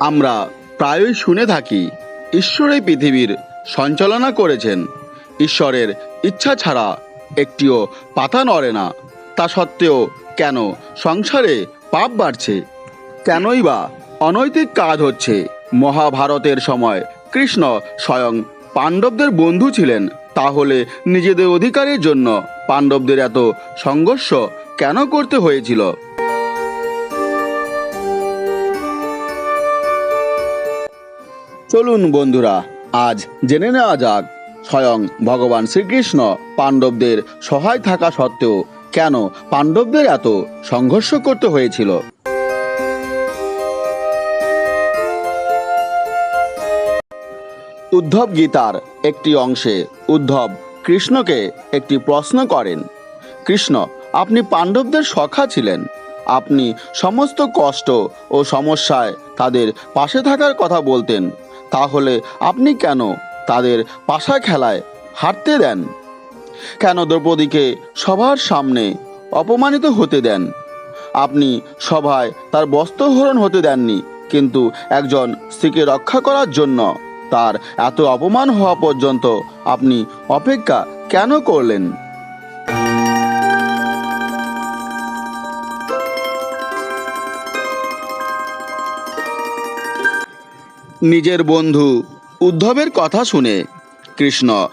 আমরা প্রায়ই শুনে থাকি, ঈশ্বর এই পৃথিবীর সঞ্চালনা করেছেন। ঈশ্বরের ইচ্ছা ছাড়া একটিও পাতা নড়ে না। তা সত্ত্বেও কেন সংসারে পাপ বাড়ছে? কেনই বা অনৈতিক কাজ হচ্ছে? মহাভারতের সময় কৃষ্ণ স্বয়ং পাণ্ডবদের বন্ধু ছিলেন। তাহলে নিজেদের অধিকারের জন্য পাণ্ডবদের এত সংঘর্ষ কেন করতে হয়েছিল? চলুন বন্ধুরা, আজ জেনে নেওয়া যাক স্বয়ং ভগবান শ্রীকৃষ্ণ পাণ্ডবদের সহায় থাকা সত্ত্বেও কেন পাণ্ডবদের এত সংঘর্ষ করতে হয়েছিল। উদ্ধব গীতার একটি অংশে উদ্ধব কৃষ্ণকে একটি প্রশ্ন করেন, কৃষ্ণ, আপনি পাণ্ডবদের সখা ছিলেন। আপনি সমস্ত কষ্ট ও সমস্যায় তাদের পাশে থাকার কথা বলতেন। তাহলে আপনি কেন তাদের পাশা খেলায় হারতে দেন? কেন দ্রৌপদীকে সবার সামনে অপমানিত হতে দেন? আপনি সভায় তার বস্ত্রহরণ হতে দেননি, কিন্তু একজন স্ত্রীকে রক্ষা করার জন্য তার এত অপমান হওয়া পর্যন্ত আপনি অপেক্ষা কেন করলেন? নিজের বন্ধু। উদ্ধবের কথা শুনে কৃষ্ণ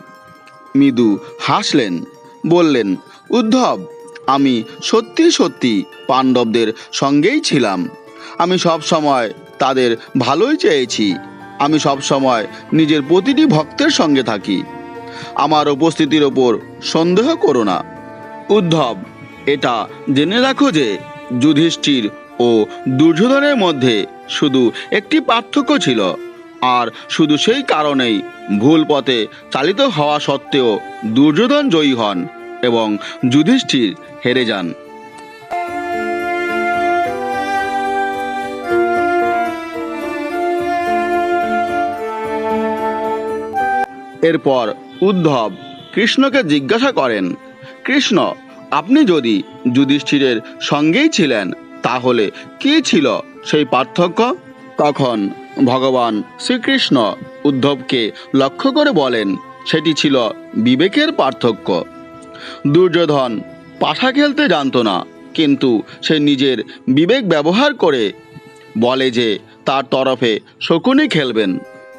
মৃদু হাসলেন, বললেন, উদ্ধব, আমি সত্যি সত্যি পাণ্ডবদের সঙ্গেই ছিলাম। আমি সব সময় তাদের ভালোই চেয়েছি। আমি সব সময় নিজের প্রতিটি ভক্তের সঙ্গে থাকি। আমার উপস্থিতির ওপর সন্দেহ করো না। উদ্ধব, এটা জেনে রাখো যে যুধিষ্ঠির ও দুর্যোধনের মধ্যে শুধু একটি পার্থক্য ছিল, আর শুধু সেই কারণেই ভুল পথে চালিত হওয়া সত্ত্বেও দুর্যোধন জয়ী হন এবং যুধিষ্ঠির হেরে যান। এরপর উদ্ধব কৃষ্ণকে জিজ্ঞাসা করেন, কৃষ্ণ, আপনি যদি যুধিষ্ঠিরের সঙ্গেই ছিলেন, তাহলে কি ছিল সেই পার্থক্য তখন ভগবান শ্রীকৃষ্ণ উদ্ধবকে লক্ষ্য করে বলেন, সেটি ছিল বিবেকের পার্থক্য। দুর্যোধন পাশা খেলতে জানতো না, কিন্তু সে নিজের বিবেক ব্যবহার করে বলে যে, তার তরফে শকুনি খেলবেন।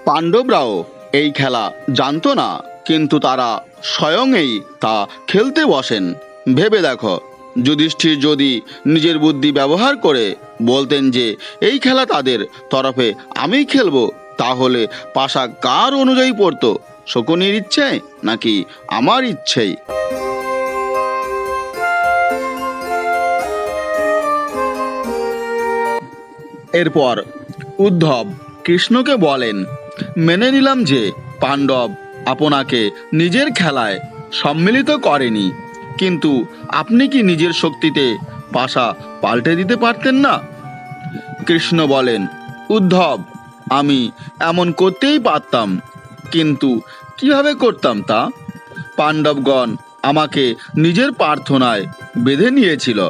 পাণ্ডবরাও এই খেলা জানতো না, কিন্তু তারা স্বয়ংই তা খেলতে বসেন। ভেবে দেখো, যুধিষ্ঠির যদি নিজের বুদ্ধি ব্যবহার করে বলতেন যে, এই খেলা তাদের। তরফে আমি খেলব। তাহলে পাশা কার অনুযায়ী পড়তো? শকুনির ইচ্ছে নাকি আমার ইচ্ছেই? এরপর উদ্ধব কৃষ্ণকে বলেন, মেনে নিলাম যে পাণ্ডব আপনাকে নিজের খেলায় সম্মিলিত করেনি। কিন্তু আপনি কি নিজের শক্তিতে পাশা পাল্টে দিতে পারতেন না? কৃষ্ণ বলেন, উদ্ধব, আমি এমন করতেই পারতাম, কিন্তু কীভাবে করতাম তা? পাণ্ডবগণ আমাকে নিজের প্রার্থনায় বেঁধে নিয়েছিল।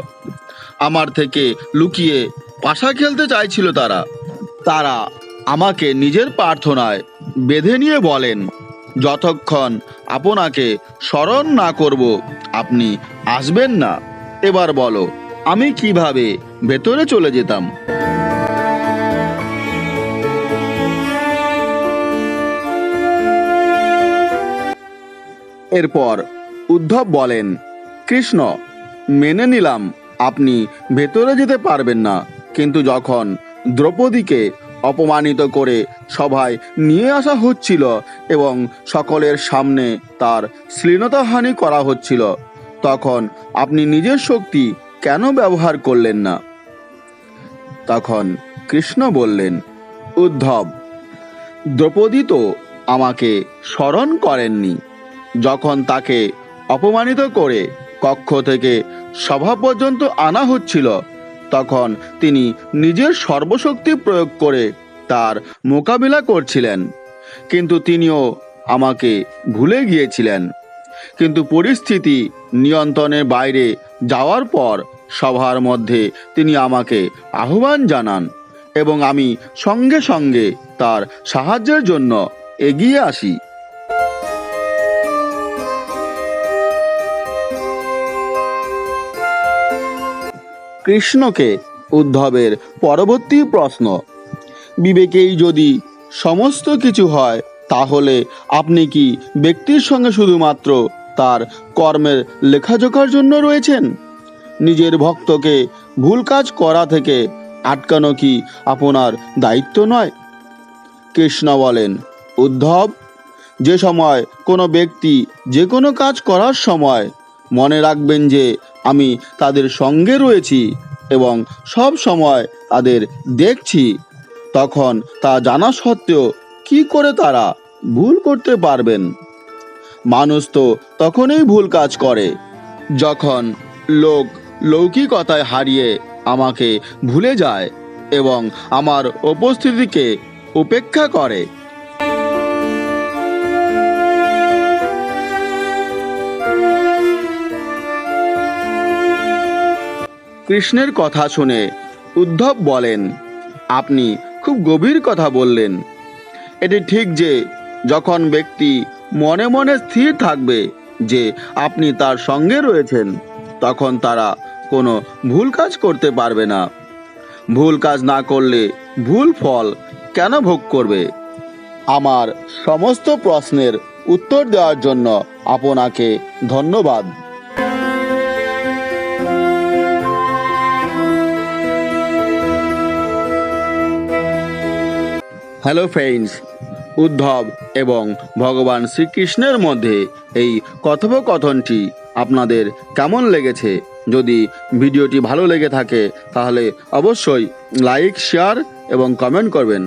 আমার থেকে লুকিয়ে পাশা খেলতে চাইছিল তারা। তারা আমাকে নিজের প্রার্থনায় বেঁধে নিয়ে বলেন, যতক্ষণ আপনাকে স্মরণ না করব, আপনি আসবেন না। এবার বলো, আমি কীভাবে ভেতরে চলে যেতাম? এরপর উদ্ধব বলেন, কৃষ্ণ, মেনে নিলাম, আপনি ভেতরে যেতে পারবেন না। কিন্তু যখন দ্রৌপদীকে অপমানিত করে সভায় নিয়ে আসা হচ্ছিল এবং সকলের সামনে তার শ্লীলতাহানি করা হচ্ছিল, তখন আপনি নিজের শক্তি কেন ব্যবহার করলেন না? তখন কৃষ্ণ বললেন, উদ্ধব, দ্রৌপদী তো আমাকে স্মরণ করেননি। যখন তাকে অপমানিত করে কক্ষ থেকে সভা পর্যন্ত আনা হচ্ছিল, তখন তিনি নিজের সর্বশক্তি প্রয়োগ করে তার মোকাবিলা করছিলেন। কিন্তু তিনিও আমাকে ভুলে গিয়েছিলেন। কিন্তু পরিস্থিতি নিয়ন্ত্রণের বাইরে যাওয়ার পর সভার মধ্যে তিনি আমাকে আহ্বান জানান এবং আমি সঙ্গে সঙ্গে তার সাহায্যের জন্য এগিয়ে আসি। কৃষ্ণকে উদ্ধবের পরবর্তী প্রশ্ন। বিবেকেই যদি সমস্ত কিছু হয়, তাহলে আপনি কি ব্যক্তির সঙ্গে শুধুমাত্র তার কর্মের লেখাজোখার জন্য রয়েছেন? নিজের ভক্তকে ভুল কাজ করা থেকে আটকানো কি আপনার দায়িত্ব নয়? কৃষ্ণ বলেন, উদ্ধব, যে সময় কোনো ব্যক্তি যে কোনো কাজ করার সময় মনে রাখবেন যে আমি তাদের সঙ্গে রয়েছি এবং সব সময় তাদের দেখছি। তখন তা জানা সত্ত্বেও কি করে তারা ভুল করতে পারবেন? মানুষ তো তখনই ভুল কাজ করে। যখন লোক লৌকিকতায় হারিয়ে আমাকে ভুলে যায় এবং আমার উপস্থিতিকে উপেক্ষা করে কৃষ্ণের কথা শুনে উদ্ধব বলেন, আপনি খুব গভীর কথা বললেন। এটি ঠিক যে যখন ব্যক্তি মনে মনে স্থির থাকবে যে আপনি তার সঙ্গে রয়েছেন, তখন তারা কোনো ভুল কাজ করতে পারবে না। ভুল কাজ না করলে ভুল ফল কেন ভোগ করবে? আমার সমস্ত প্রশ্নের উত্তর দেওয়ার জন্য আপনাকে ধন্যবাদ। হ্যালো ফ্রেন্ডস উদ্ধব এবং ভগবান শ্রীকৃষ্ণের মধ্যে এই কথোপকথনটি আপনাদের কেমন লেগেছে? যদি ভিডিওটি ভালো লেগে থাকে, তাহলে অবশ্যই লাইক শেয়ার এবং কমেন্ট করবেন।